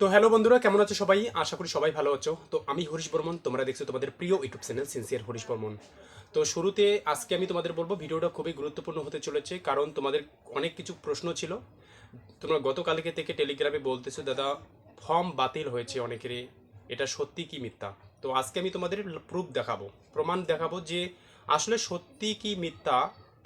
তো হ্যালো বন্ধুরা, কেমন আছো সবাই? আশা করি সবাই ভালো আছো। তো আমি হরিশ বর্মন, তোমরা দেখছ তোমাদের প্রিয় YouTube channel sincere Harish Barman. তো শুরুতে আজকে আমি তোমাদের বলব, ভিডিওটা খুবই গুরুত্বপূর্ণ হতে চলেছে, কারণ তোমাদের অনেক কিছু প্রশ্ন ছিল। তোমরা গতকালকে থেকে টেলিগ্রামে বলতেছো, দাদা, ফর্ম বাতিল হয়েছে অনেকেরই। এটা সত্যি কি মিথ্যা? তো আজকে আমি তোমাদের প্রুফ দেখাবো। প্রমাণ দেখাবো যে আসলে সত্যি কি মিথ্যা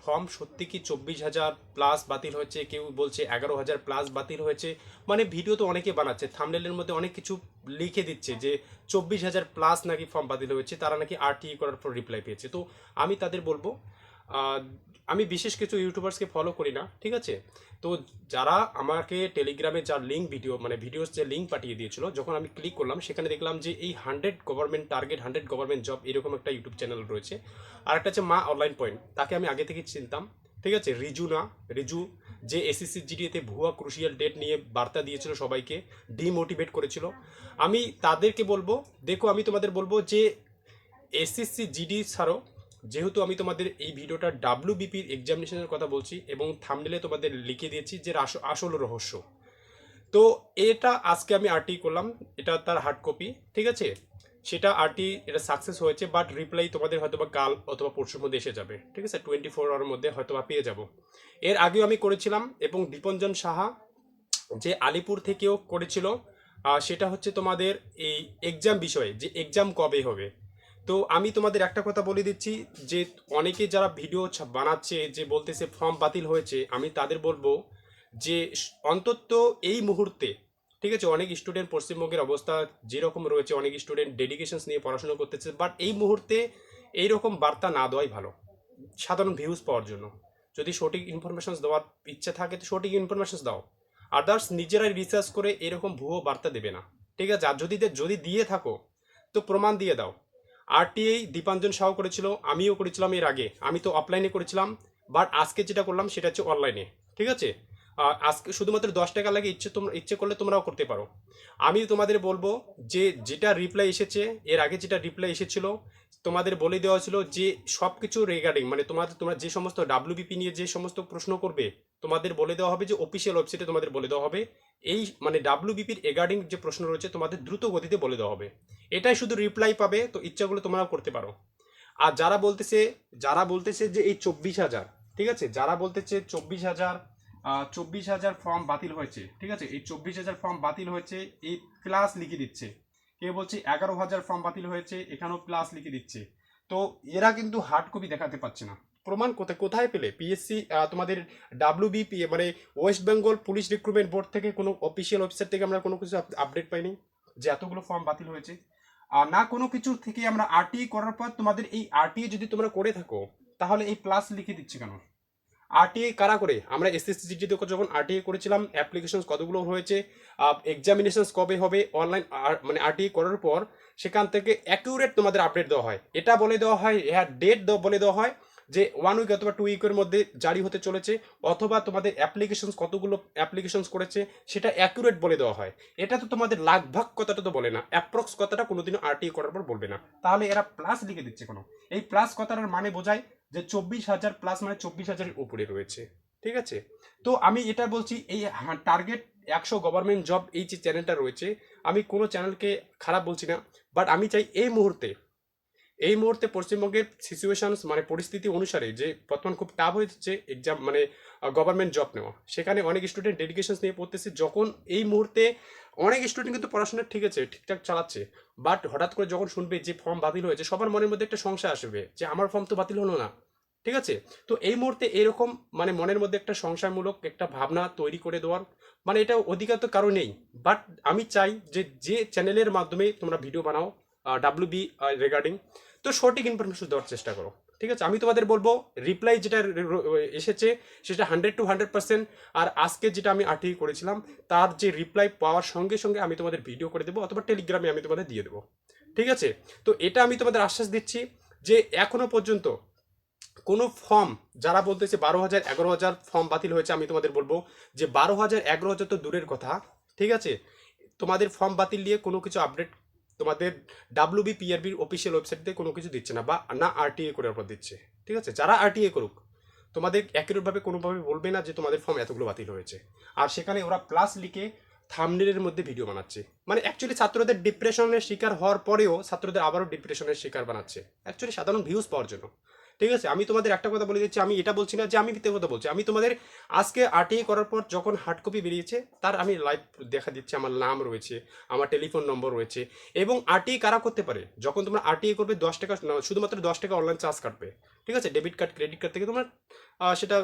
ফর্ম সত্যি কি চব্বিশ হাজার প্লাস বাতিল হয়েছে? কেউ বলছে এগারো হাজার প্লাস বাতিল হয়েছে। মানে ভিডিও তো অনেকে বানাচ্ছে থামলেলের মধ্যে অনেক কিছু লিখে দিচ্ছে যে চব্বিশ হাজার প্লাস নাকি ফর্ম বাতিল হয়েছে, তারা নাকি আর টি করার পর রিপ্লাই পেয়েছে। তো আমি তাদের বলব আমি বিশেষ কিছু ইউটিউবার্সকে ফলো করি না, ঠিক আছে? তো যারা আমাকে টেলিগ্রামে যার লিঙ্ক ভিডিও মানে ভিডিওস যে লিঙ্ক পাঠিয়ে দিয়েছিল, যখন আমি ক্লিক করলাম, সেখানে দেখলাম যে এই hundred government target hundred government job এরকম একটা ইউটিউব চ্যানেল রয়েছে। আর একটা হচ্ছে মা অনলাইন পয়েন্ট তাকে আমি আগে থেকে চিনতাম, ঠিক আছে? রিজু না, রিজু, যে এসএসসি জিডিএতে ভুয়া ক্রুশিয়াল ডেট নিয়ে বার্তা দিয়েছিল সবাইকে ডিমোটিভেট করেছিল। আমি তাদেরকে বলব, দেখো, আমি তোমাদের বলব যে এসএসসি জিডি ছাড়াও যেহেতু আমি তোমাদের এই ভিডিওটা ডাব্লিউ বিপির এক্সামিনেশনের কথা বলছি এবং থামনেলে তোমাদের লিখে দিয়েছি যে আস- আসল রহস্য। তো এটা আজকে আমি আরটি করলাম, এটা তার হার্ড কপি ঠিক আছে? সেটা আরটি এটা সাকসেস হয়েছে বাট রিপ্লাই তোমাদের হয়তো বা কাল অথবা পরশুর মধ্যে এসে যাবে, ঠিক আছে? টোয়েন্টি ফোর আওয়ার মধ্যে হয়তো বা পেয়ে যাব। এর আগেও আমি করেছিলাম এবং দীপঞ্জন সাহা যে আলিপুর থেকেও করেছিল সেটা হচ্ছে তোমাদের এই এক্সাম বিষয়ে, যে এক্সাম কবে হবে। তো আমি তোমাদের একটা কথা বলে দিচ্ছি, যে অনেকে যারা ভিডিও বানাচ্ছে, যে বলতেছে ফর্ম বাতিল হয়েছে, আমি তাদের বলব যে অন্তত এই মুহূর্তে, ঠিক আছে, অনেক স্টুডেন্ট পশ্চিমবঙ্গের অবস্থা যেরকম রয়েছে, অনেক স্টুডেন্ট ডেডিকেশনস নিয়ে পড়াশোনা করতেছে, বাট এই মুহূর্তে এইরকম বার্তা না দেওয়াই ভালো, সাধারণ ভিউজ পাওয়ার জন্য। যদি সঠিক ইনফরমেশনস দেওয়ার ইচ্ছা থাকে, তো সঠিক ইনফরমেশনস দাও। আদার্স নিজেরাই রিসার্চ করে এরকম ভুয়ো বার্তা দেবে না, ঠিক আছে? আর যদি যদি দিয়ে থাকো, তো প্রমাণ দিয়ে দাও। আরটিআই দীপাঞ্জন সাহ করেছিল, আমিও করেছিলাম এর আগে। আমি তো অফলাইনে করেছিলাম বাট আজকে যেটা করলাম সেটা হচ্ছে অনলাইনে ঠিক আছে? আজকে শুধুমাত্র দশ টাকা লাগে, ইচ্ছে তোমরা ইচ্ছে করলে তোমরাও করতে পারো। আমি তোমাদের বলব যে, যেটা রিপ্লাই এসেছে, এর আগে যেটা রিপ্লাই এসেছিল, তোমাদের বলে দেওয়া ছিল যে সব কিছু রিগার্ডিং মানে তোমাদের তোমরা যে সমস্ত ডাব্লিউবিপি নিয়ে যে সমস্ত প্রশ্ন করবে, তোমাদের বলে দেওয়া হবে যে অফিসিয়াল ওয়েবসাইটে তোমাদের বলে দেওয়া হবে। এই মানে ডাব্লিউবিপির এগার্ডিং যে প্রশ্ন রয়েছে, তোমাদের দ্রুত গতিতে বলে দেওয়া হবে। এটাই শুধু রিপ্লাই পাবে, তো ইচ্ছাগুলো তোমরাও করতে পারো। আর যারা বলতেছে যারা বলতেছে যে, এই চব্বিশ হাজার, ঠিক আছে? যারা বলতেছে চব্বিশ হাজার চব্বিশ হাজার ফর্ম বাতিল হয়েছে ঠিক আছে? এই চব্বিশ হাজার ফর্ম বাতিল হয়েছে এই প্লাস লিখে দিচ্ছে। কে বলছে? এগারো হাজার ফর্ম বাতিল হয়েছে এখানেও প্লাস লিখে দিচ্ছে। তো এরা কিন্তু হার্ড কপি দেখাতে পারছে না। প্রমাণ কোথায় কোথায় পেলে? পিএসসি তোমাদের ডাব্লিউবিপি মানে West Bengal police recruitment board থেকে কোনো অফিসিয়াল ওয়েবসাইট থেকে আমরা কোনো কিছু আপডেট পাইনি? যে এতগুলো ফর্ম বাতিল হয়েছে। আর না কোনো কিছু থেকে আমরা আরটিআই করার পর তোমাদের এই আরটিআই যদি তোমরা করে থাকো তাহলে এই প্লাস লিখে দিচ্ছে কেন? আরটিআই কারা করে? আমরা এসএসসি জিডিতে যখন আরটিআই করেছিলাম অ্যাপ্লিকেশন কতগুলো হয়েছে এক্সামিনেশনস কবে হবে অনলাইন মানে আরটিআই করার পর সেখান থেকে অ্যাকিউরেট তোমাদের আপডেট দেওয়া হয়। এটা বলে দেওয়া হয় হ্যাঁ ডেট বলে দেওয়া হয় যে ওয়ান উইক অথবা টু উইকের মধ্যে জারি হতে চলেছে, অথবা তোমাদের অ্যাপ্লিকেশনস কতগুলো অ্যাপ্লিকেশনস করেছে, সেটা অ্যাকুরেট বলে দেওয়া হয়। এটা তো তোমাদের লাখ ভাগ কথাটা তো বলে না অ্যাপ্রক্স কথাটা কোনোদিনও আরটিআই করার পর বলবে না। তাহলে এরা প্লাস লিখে দিচ্ছে কোনো। এই প্লাস কথাটার মানে বোঝায় যে চব্বিশ হাজার প্লাস মানে চব্বিশ হাজারের উপরে রয়েছে, ঠিক আছে? তো আমি এটা বলছি, এই টার্গেট একশো গভর্নমেন্ট জব এই যে চ্যানেলটা রয়েছে, আমি কোনো চ্যানেলকে খারাপ বলছি না বাট আমি চাই এই মুহূর্তে এই মুহূর্তে পশ্চিমবঙ্গের সিচুয়েশন মানে পরিস্থিতি অনুসারে যে বর্তমান খুব টাফ হয়েছে এক্সাম মানে গভর্নমেন্ট জব নেওয়া। সেখানে অনেক স্টুডেন্ট ডেডিকেশন নিয়ে পড়তেছে, যখন এই মুহূর্তে অনেক স্টুডেন্ট কিন্তু পড়াশোনা ঠিক আছে, ঠিকঠাক চালাচ্ছে। বাট হঠাৎ করে যখন শুনবে যে ফর্ম বাতিল হয়েছে, সবার মনের মধ্যে একটা সংশয় আসবে যে আমার ফর্ম তো বাতিল হলো না। ঠিক আছে? তো এই মুহূর্তে এরকম মানে মনের মধ্যে একটা সংশয়মূলক একটা ভাবনা তৈরি করে দেওয়ার মানে এটা অধিকার তো কারও নেই। বাট আমি চাই যে যে চ্যানেলের মাধ্যমে তোমরা ভিডিও বানাও ডাব্লিউ বি রিগার্ডিং তো সঠিক ইনফরমেশন দেওয়ার চেষ্টা করো, ঠিক আছে? আমি তোমাদের বলব রিপ্লাই যেটা এসেছে, সেটা হান্ড্রেড টু হান্ড্রেড পার্সেন্ট আর আজকে যেটা আমি আর্টিকেল করেছিলাম, তার যে রিপ্লাই পাওয়ার সঙ্গে সঙ্গে আমি তোমাদের ভিডিও করে দেবো, অথবা টেলিগ্রামে আমি তোমাদের দিয়ে দেবো, ঠিক আছে? তো এটা আমি তোমাদের আশ্বাস দিচ্ছি যে এখনও পর্যন্ত কোনো ফর্ম যারা বলতেছে বারো হাজার, এগারো হাজার ফর্ম বাতিল হয়েছে, আমি তোমাদের বলব যে বারো হাজার, এগারো হাজার তো দূরের কথা, ঠিক আছে? তোমাদের ফর্ম বাতিল নিয়ে কোনো কিছু আপডেট তোমাদের ডাব্লিউবি পিআরবির অফিসিয়াল ওয়েবসাইট দিয়ে কোনো কিছু দিচ্ছে না বা না আরটিএ করে পর দিচ্ছে। ঠিক আছে? যারা আরটিএ করুক, তোমাদের অ্যাকুরেটভাবে কোনোভাবে বলবে না যে তোমাদের ফর্ম এতগুলো বাতিল হয়েছে। আর সেখানে ওরা প্লাস লিখে থামনেলের মধ্যে ভিডিও বানাচ্ছে। মানে অ্যাকচুয়ালি ছাত্রদের ডিপ্রেশনের শিকার হওয়ার পরেও ছাত্রদের আবারও ডিপ্রেশনের শিকার বানাচ্ছে। অ্যাকচুয়ালি সাধারণ ভিউজ পাওয়ার জন্য। ঠিক আছে? আমি তোমাদের একটা কথা বলে দিচ্ছি। আমি এটা বলছি না যে আমি মিথ্যে কথা বলছি। আমি তোমাদের আজকে আরটিআই করার পর যখন হার্ড কপি বেরিয়েছে, তার আমি লাইভ দেখা দিচ্ছি। আমার নাম রয়েছে, আমার টেলিফোন নম্বর রয়েছে এবং আরটিআই কারা করতে পারে? যখন তোমরা আরটিআই করবে, দশ টাকা শুধুমাত্র দশ টাকা অনলাইন চার্জ কাটবে। ঠিক আছে? ডেবিট কার্ড ক্রেডিট কার্ড থেকে তোমরা সেটা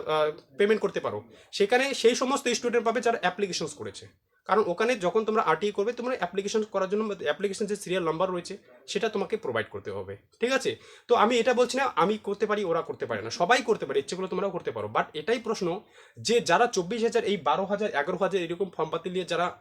পেমেন্ট করতে পারো। সেখানে সেই সমস্ত স্টুডেন্ট পাবে যারা অ্যাপ্লিকেশনস করেছে। কারণ ওখানে যখন তোমরা আরটিআই করবে, তোমরা অ্যাপ্লিকেশন করার জন্য অ্যাপ্লিকেশন যে সিরিয়াল নাম্বার রয়েছে, সেটা তোমাকে প্রোভাইড করতে হবে। ঠিক আছে? তো আমি এটা বলছি না, আমি করতে পারি, ওরা করতে পারে না। সবাই করতে পারে ইচ্ছেগুলো তোমরাও করতে পারো। বাট এটাই প্রশ্ন যে যারা চব্বিশ হাজার, এই বারো হাজার, এগারো হাজার এরকম ফর্ম পাতি নিয়ে যারা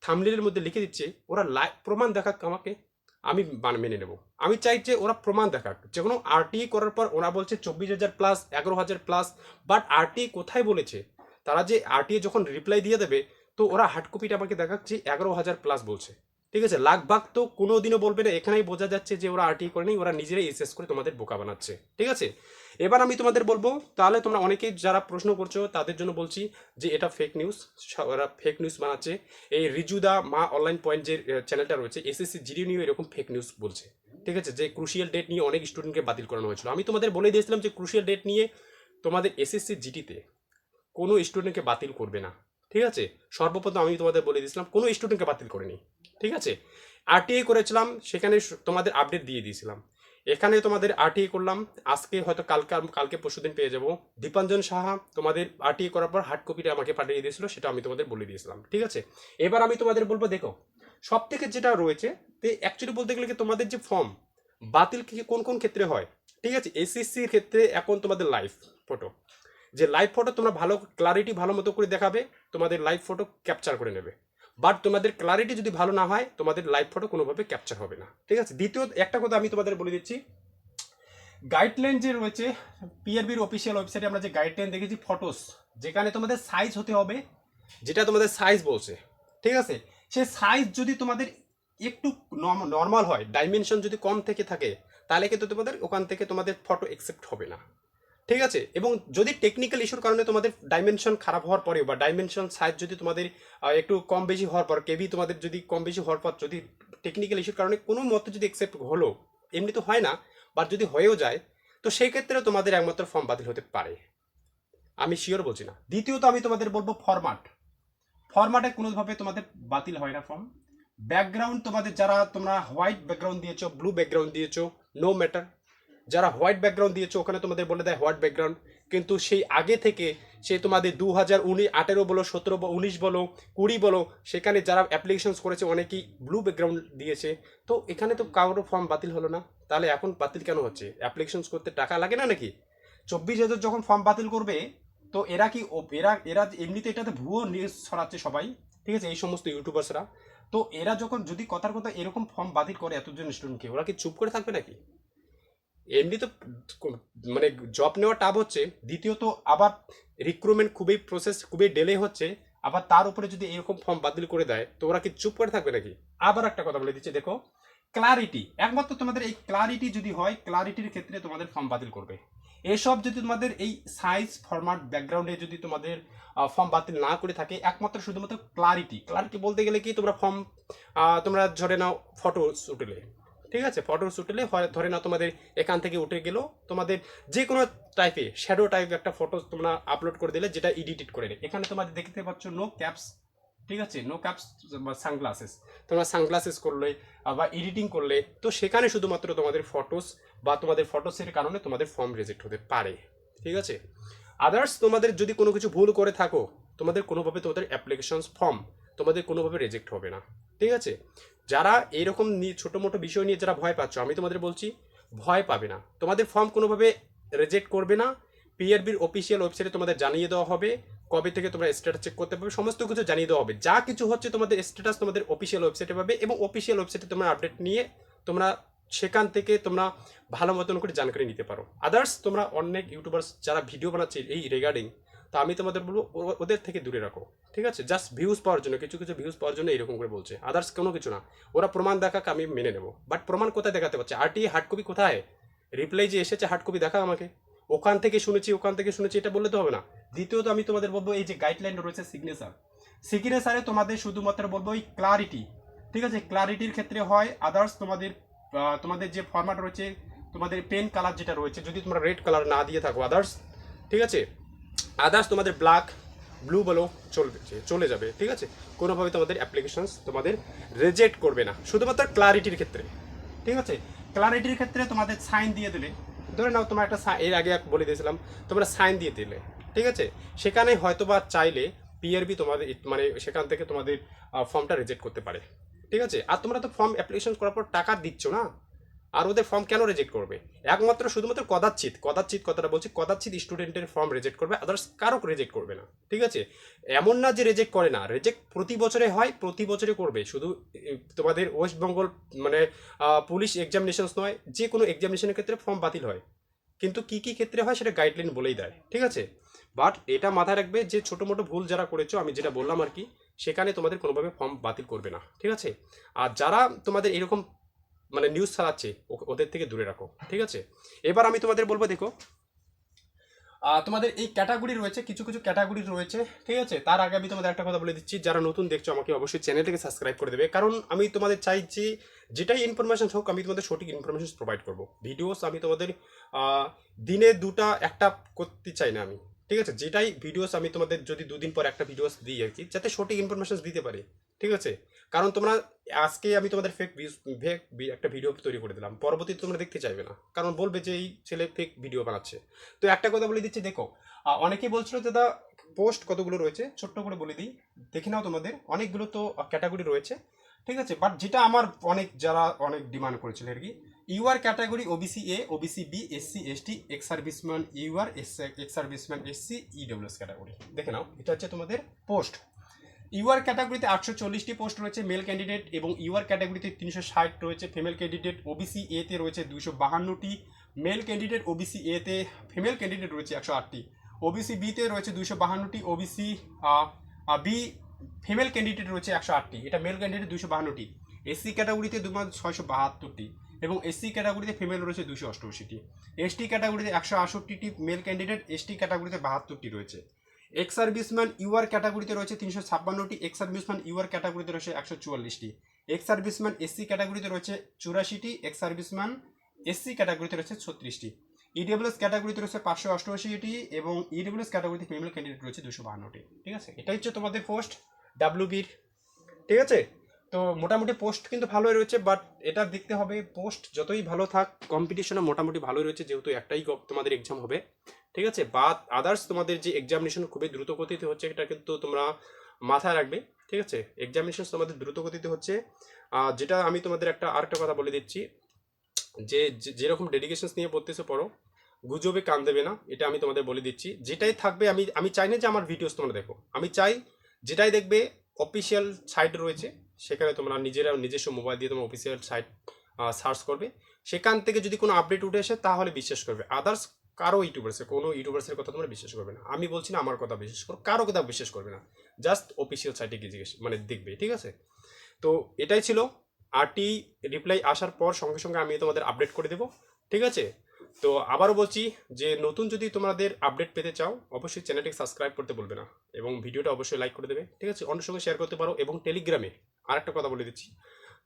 থামলিলের মধ্যে লিখে দিচ্ছে, ওরা লাইভ প্রমাণ দেখাক আমাকে, আমি মান- মেনে নেব। আমি চাই যে ওরা প্রমাণ দেখাক। যে কোনো আরটিআই করার পর ওরা বলছে চব্বিশ হাজার প্লাস এগারো হাজার প্লাস বাট আরটিআই কোথায় বলেছে? তারা যে আরটিআই যখন রিপ্লাই দিয়ে দেবে তো ওরা হার্ড কপিটা আমাকে দেখাচ্ছে, এগারো হাজার প্লাস বলছে। ঠিক আছে? লাখ ভাগ তো কোনো দিনও বলবে না, এখানেই বোঝা যাচ্ছে যে ওরা আরটিআই করে নেই, ওরা নিজেরাই এসএস করে তোমাদের বোকা বানাচ্ছে। ঠিক আছে? এবার আমি তোমাদের বলব, তাহলে তোমরা অনেকেই যারা প্রশ্ন করছ, তাদের জন্য বলছি যে এটা ফেক নিউজ ওরা ফেক নিউজ বানাচ্ছে। এই রিজুদা মা অনলাইন পয়েন্ট যে চ্যানেলটা রয়েছে এসএসসি জিডি নিয়ে এরকম ফেক নিউজ বলছে। ঠিক আছে? যে ক্রুশিয়াল ডেট নিয়ে অনেক স্টুডেন্টকে বাতিল করানো হয়েছিল। আমি তোমাদের বলে দিয়েছিলাম যে ক্রুশিয়াল ডেট নিয়ে তোমাদের এসএসসি জিডিতে কোনো স্টুডেন্টকে বাতিল করবে না। ঠিক আছে? সর্বপ্রথম আমি তোমাদের বলে দিয়েছিলাম, কোনো স্টুডেন্টকে বাতিল করেনি। ঠিক আছে? আরটিআই করেছিলাম, সেখানে তোমাদের আপডেট দিয়ে দিয়েছিলাম। এখানে তোমাদের আরটিআই করলাম, আজকে হয়তো কালকে কালকে পরশুদিন পেয়ে যাব। দীপাঞ্জন সাহা তোমাদের আরটিআই করার পর হার্ড কপিটা আমাকে পাঠিয়ে দিয়েছিল, সেটা আমি তোমাদের বলে দিয়েছিলাম। ঠিক আছে? এবার আমি তোমাদের বলব, দেখো সব থেকে যেটা রয়েছে, তে অ্যাকচুয়ালি বলতে গেলে কি তোমাদের যে ফর্ম বাতিল কোন কোন ক্ষেত্রে হয়? ঠিক আছে? এসএসসির ক্ষেত্রে, এখন তোমাদের লাইভ ফটো যে লাইভ ফটো তোমরা ভালো ক্লারিটি ভালো মতো করে দেখাবে, তোমাদের লাইভ ফটো ক্যাপচার করে নেবে। বাট তোমাদের ক্লারিটি যদি ভালো না হয়, তোমাদের লাইভ ফটো কোনোভাবে ক্যাপচার হবে না। ঠিক আছে? দ্বিতীয়, একটা কথা আমি তোমাদের বলে দিচ্ছি। গাইডলাইন যে রয়েছে পিআরবির অফিসিয়াল ওয়েবসাইটে আমরা যে গাইডলাইন দেখেছি ফটোস যেখানে তোমাদের সাইজ হতে হবে, যেটা তোমাদের সাইজ বলছে। ঠিক আছে? সে সাইজ যদি তোমাদের একটু নর্মাল হয় ডাইমেনশন যদি কম থেকে থাকে, তাহলে কিন্তু তোমাদের ওখান থেকে তোমাদের ফটো অ্যাকসেপ্ট হবে না। ঠিক আছে? এবং যদি টেকনিক্যাল ইস্যুর কারণে তোমাদের ডাইমেনশন খারাপ হওয়ার পরে বা ডাইমেনশন সাইজ যদি তোমাদের একটু কম বেশি হওয়ার পর কেবি তোমাদের যদি কম বেশি হওয়ার পর যদি টেকনিক্যাল ইস্যুর কারণে কোনো মতে যদি অ্যাকসেপ্ট হলো, এমনি তো হয় না বা যদি হয়েও যায়, তো সেই ক্ষেত্রে তোমাদের একমাত্র ফর্ম বাতিল হতে পারে। আমি শিওর বলছি না। দ্বিতীয়ত আমি তোমাদের বলব ফরম্যাট ফরম্যাটে কোনোভাবে তোমাদের বাতিল হয় না ফর্ম ব্যাকগ্রাউন্ড তোমাদের যারা তোমরা হোয়াইট ব্যাকগ্রাউন্ড দিয়েছ ব্লু ব্যাকগ্রাউন্ড দিয়েছ নো ম্যাটার যারা হোয়াইট ব্যাকগ্রাউন্ড দিয়েছে, ওখানে তোমাদের বলে দেয় হোয়াইট ব্যাকগ্রাউন্ড। কিন্তু সেই আগে থেকে সে তোমাদের দু হাজার উনিশ আঠেরো বলো, সতেরো উনিশ বলো, কুড়ি বলো, সেখানে যারা অ্যাপ্লিকেশনস করেছে, অনেকেই ব্লু ব্যাকগ্রাউন্ড দিয়েছে। তো এখানে তো কারোর ফর্ম বাতিল হলো না। তাহলে এখন বাতিল কেন হচ্ছে? অ্যাপ্লিকেশনস করতে টাকা লাগে না নাকি? চব্বিশ হাজার যখন ফর্ম বাতিল করবে, তো এরা কি এরা এরা এমনিতে এটাতে ভুয়ো নিউজ ছড়াচ্ছে সবাই? ঠিক আছে? এই সমস্ত ইউটিউবার্সরা তো এরা যখন যদি কথার কথা এরকম ফর্ম বাতিল করে এতজন স্টুডেন্টকে ওরা কি চুপ করে থাকবে নাকি? এমনি তো মানে জব নেওয়া টাফ হচ্ছে। দ্বিতীয়ত, আবার রিক্রুটমেন্ট খুবই প্রসেস খুবই ডিলে হচ্ছে। আবার তার উপরে যদি এরকম ফর্ম বাতিল করে দেয়, তো ওরা কি চুপ করে থাকবে নাকি? আবার একটা কথা বলে দিচ্ছে, দেখো ক্লারিটি একমাত্র তোমাদের এই ক্লারিটি যদি হয় ক্লারিটির ক্ষেত্রে তোমাদের ফর্ম বাতিল করবে। এসব যদি তোমাদের এই সাইজ ফরম্যাট ব্যাকগ্রাউন্ডে যদি তোমাদের ফর্ম বাতিল না করে থাকে, একমাত্র শুধুমাত্র ক্লারিটি ক্লারিটি বলতে গেলে কি, তোমরা ফর্ম তোমরা ধরে নাও ফটো উঠলে। ঠিক আছে? ফটো উঠলে ধরে নাও তোমাদের এখান থেকে উঠে গেল। তোমাদের যে কোনো টাইপে শ্যাডো টাইপ একটা ফটো তোমরা আপলোড করে দিলে, যেটা এডিটেড করে এখানে তোমাদের দেখতে পাচ্ছ নো ক্যাপস ঠিক আছে? নো ক্যাপস বা সানগ্লাসেস তোমরা সানগ্লাসেস করলে বা এডিটিং করলে, তো সেখানে শুধুমাত্র তোমাদের ফটোস বা তোমাদের ফটোসের কারণে তোমাদের ফর্ম রেজেক্ট হতে পারে। ঠিক আছে? আদার্স তোমাদের যদি কোনো কিছু ভুল করে থাকো, তোমাদের কোনোভাবে তোমাদের অ্যাপ্লিকেশনস ফর্ম তোমাদের কোনোভাবে রেজেক্ট হবে না। ঠিক আছে? যারা এইরকম ছোটো মোটো বিষয় নিয়ে যারা ভয় পাচ্ছ, আমি তোমাদের বলছি, ভয় পাবে না। তোমাদের ফর্ম কোনোভাবে রেজেক্ট করবে না। পিআরবির অফিসিয়াল ওয়েবসাইটে তোমাদের জানিয়ে দেওয়া হবে, কবে থেকে তোমরা স্ট্যাটাস চেক করতে পারবে, সমস্ত কিছু জানিয়ে দেওয়া হবে। যা কিছু হচ্ছে তোমাদের স্ট্যাটাস তোমাদের অফিসিয়াল ওয়েবসাইটে পাবে এবং অফিসিয়াল ওয়েবসাইটে তোমরা আপডেট নিয়ে তোমরা সেখান থেকে তোমরা ভালো মতন করে জানকারি নিতে পারো। আদার্স তোমরা অনেক ইউটিউবার্স যারা ভিডিও বানাচ্ছে এই রিগার্ডিং তো আমি তোমাদের বলব ওদের থেকে দূরে রাখো, ঠিক আছে? জাস্ট ভিউজ পাওয়ার জন্য, কিছু কিছু ভিউজ পাওয়ার জন্য এরকম করে বলছে। আদার্স কোনো কিছু না। ওরা প্রমাণ দেখাক, আমি মেনে নেব। বাট প্রমাণ কোথায় দেখাতে পারছে? আরটি হার্ড কপি কোথায়? রিপ্লাই যে এসেছে হার্ড কপি দেখা আমাকে। ওখান থেকে শুনেছি, ওখান থেকে শুনেছি, এটা বললে তো হবে না। দ্বিতীয়ত আমি তোমাদের বলব, এই যে গাইডলাইন রয়েছে সিগনেচার সিগনেচারে তোমাদের শুধুমাত্র বলব ওই ক্লারিটি ঠিক আছে? ক্লারিটির ক্ষেত্রে হয় আদার্স তোমাদের তোমাদের যে ফরম্যাট রয়েছে, তোমাদের পেন কালার যেটা রয়েছে, যদি তোমরা রেড কালার না দিয়ে থাকো আদার্স ঠিক আছে? আদার্স তোমাদের ব্ল্যাক ব্লু বলো, চলবে চলে যাবে, ঠিক আছে? কোনোভাবে তোমাদের অ্যাপ্লিকেশনস তোমাদের রেজেক্ট করবে না, শুধুমাত্র ক্লারিটির ক্ষেত্রে, ঠিক আছে? ক্লারিটির ক্ষেত্রে তোমাদের সাইন দিয়ে দিলে, ধরে নাও তোমার একটা এর আগে বলে দিয়েছিলাম, তোমরা সাইন দিয়ে দিলে, ঠিক আছে? সেখানে হয়তোবা চাইলে পিআরবি তোমাদের মানে সেখান থেকে তোমাদের ফর্মটা রিজেক্ট করতে পারে, ঠিক আছে? আর তোমরা তো ফর্ম অ্যাপ্লিকেশন করার পর টাকা দিচ্ছ না? আর ওদের ফর্ম কেন রেজেক্ট করবে? একমাত্র শুধুমাত্র কদাচ্ছিত কদাচ্ছিত কথাটা বলছি কদাচ্ছিত স্টুডেন্টের ফর্ম রিজেক্ট করবে আদার্স কারও রেজেক্ট করবে না, ঠিক আছে? এমন না যে রেজেক্ট করে না রেজেক্ট প্রতি বছরে হয়, প্রতি বছরে করবে, শুধু তোমাদের ওয়েস্ট বেঙ্গল মানে পুলিশ এক্সামিনেশনস নয়, যে কোনো এক্সামিনেশনের ক্ষেত্রে ফর্ম বাতিল হয়। কিন্তু কি কি ক্ষেত্রে হয় সেটা গাইডলাইন বলেই দেয়, ঠিক আছে? বাট এটা মাথায় রাখবে যে ছোটো মোটো ভুল যারা করেছ, আমি যেটা বললাম আর কি, সেখানে তোমাদের কোনোভাবে ফর্ম বাতিল করবে না, ঠিক আছে? আর যারা তোমাদের এরকম মানে নিউজ ও- ওদের থেকে দূরে রাখো, ঠিক আছে? এবার আমি তোমাদের বলব, দেখো তোমাদের এই ক্যাটাগরি রয়েছে, কিছু কিছু ক্যাটাগরি রয়েছে, ঠিক আছে? তার আগে আমি তোমাদের একটা কথা বলে দিচ্ছি, যারা নতুন দেখছ আমাকে অবশ্যই চ্যানেলটাকে সাবস্ক্রাইব করে দেবে, কারণ আমি তোমাদের চাইছি যেটাই ইনফরমেশন হোক, আমি তোমাদের সঠিক ইনফরমেশন প্রোভাইড করব। ভিডিওস আমি তোমাদের দিনে দুটা, একটা করতে চাই না আমি। ঠিক আছে? যেটাই ভিডিওস আমি তোমাদের যদি দুদিন পর একটা ভিডিওস দিই আর কি যাতে সঠিক ইনফরমেশন দিতে পারি, ঠিক আছে? কারণ তোমরা আজকে আমি তোমাদের ফেক ফেক একটা ভিডিও তৈরি করে দিলাম, পরবর্তীতে তোমরা দেখতে চাইবে না, কারণ বলবে যে এই ছেলে ফেক ভিডিও বানাচ্ছে। তো একটা কথা বলে দিচ্ছি, দেখো অনেকেই বলছিল যে দা পোস্ট কতগুলো রয়েছে? ছোট্ট করে বলে দিই, দেখে নাও তোমাদের, অনেকগুলো তো ক্যাটাগরি রয়েছে, ঠিক আছে? বাট যেটা আমার অনেক, যারা অনেক ডিমান্ড করেছিল আর কি UR category OBC A OBC B SC ST ex serviceman UR ex serviceman SC EWS category দেখে নাও, এটা হচ্ছে তোমাদের পোস্ট ইউআর ক্যাটাগরিতে আটশো চল্লিশটি পোস্ট রয়েছে মেল ক্যান্ডিডেট এবং ইউআর ক্যাটাগরিতে তিনশো ষাট রয়েছে ফিমেল ক্যান্ডিডেট ওবিসি এতে রয়েছে দুশো বাহান্নটি মেল ক্যান্ডিডেট ওবিসি এতে ফিমেল ক্যান্ডিডেট রয়েছে একশো আটটি ওবিসি বিতে রয়েছে দুশো বাহান্নটি ওবিসি বি ফিমেল ক্যান্ডিডেট রয়েছে একশো আটটি, এটা মেল ক্যান্ডিডেট দুশো বাহান্নটি এসসি ক্যাটাগরিতে দুমাস ছয়শো বাহাত্তরটি। এবং এসসি ক্যাটাগরিতে ফিমেল রয়েছে দুশো অষ্টআশিটি। এসটি ক্যাটাগরিতে একশো আটষট্টিটি মেল ক্যান্ডিডেট এসটি ক্যাটাগরিতে বাহাত্তরটি রয়েছে। এক্স সার্ভিসম্যান ইউআর ক্যাটাগরিতে রয়েছে তিনশো ছাপ্পান্নটি এক্স সার্ভিসম্যান ইউআর ক্যাটাগরিতে রয়েছে একশো চুয়াল্লিশটি। এক্স সার্ভিসম্যান এসসি ক্যাটাগরিতে রয়েছে চুরাশিটি এক্স সার্ভিসম্যান এসসি ক্যাটাগরিতে রয়েছে ছত্রিশটি। ইডব্লিউএস ক্যাটাগরিতে রয়েছে পাঁচশো অষ্টআশিটি এবং ইডব্লিউএস ক্যাটাগরিতে ফিমেল ক্যান্ডিডেট রয়েছে দুশো বাহান্নটি। ঠিক আছে? এটাই হচ্ছে তোমাদের পোস্ট ডাব্লিউবির ঠিক আছে? তো মোটামুটি পোস্ট কিন্তু ভালোই রয়েছে বাট এটা দেখতে হবে পোস্ট যতই ভালো থাক কম্পিটিশনে মোটামুটি ভালোই রয়েছে, যেহেতু একটাই তোমাদের এক্সাম হবে, ঠিক আছে? বা আদার্স তোমাদের যে এক্সামিনেশন খুবই দ্রুত গতিতে হচ্ছে, এটা কিন্তু তোমরা মাথায় রাখবে, ঠিক আছে? এক্সামিনেশন তোমাদের দ্রুত গতিতে হচ্ছে যেটা আমি তোমাদের একটা আরেকটা কথা বলে দিচ্ছি, যে- যেরকম ডেডিকেশনস নিয়ে পড়তেছে পড়ো, গুজবে কান দেবে না, এটা আমি তোমাদের বলে দিচ্ছি। যেটাই থাকবে, আমি আমি চাই না যে আমার ভিডিওস তোমরা দেখো। আমি চাই যেটাই দেখবে অফিসিয়াল সাইট রয়েছে সেখানে তোমরা নিজেরা নিজস্ব মোবাইল দিয়ে তোমার অফিসিয়াল সাইট সার্চ করবে। সেখান থেকে যদি কোনো আপডেট উঠে আসে, তাহলে বিশ্বাস করবে। আদার্স কারও ইউটিউবার্সের কোনো ইউটিউবার্সের কথা তোমরা বিশ্বাস করবে না। আমি বলছি না আমার কথা বিশ্বাস করো, কারও কথা বিশ্বাস করবে না। জাস্ট অফিসিয়াল সাইটে গিয়ে জিজ্ঞেস মানে দেখবে, ঠিক আছে? তো এটাই ছিল আরটি রিপ্লাই আসার পর সঙ্গে সঙ্গে আমি তোমাদের আপডেট করে দেবো, ঠিক আছে? তো আবারও বলছি যে নতুন যদি তোমাদের আপডেট পেতে চাও, অবশ্যই চ্যানেলটিকে সাবস্ক্রাইব করতে বলবে না। এবং ভিডিওটা অবশ্যই লাইক করে দেবে, ঠিক আছে? অন্য সঙ্গে শেয়ার করতে পারো এবং টেলিগ্রামে আরেকটা কথা বলে দিচ্ছি।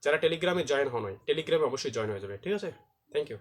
যারা টেলিগ্রামে জয়েন হন টেলিগ্রামে অবশ্যই জয়েন হয়ে যাবে, ঠিক আছে? Thank you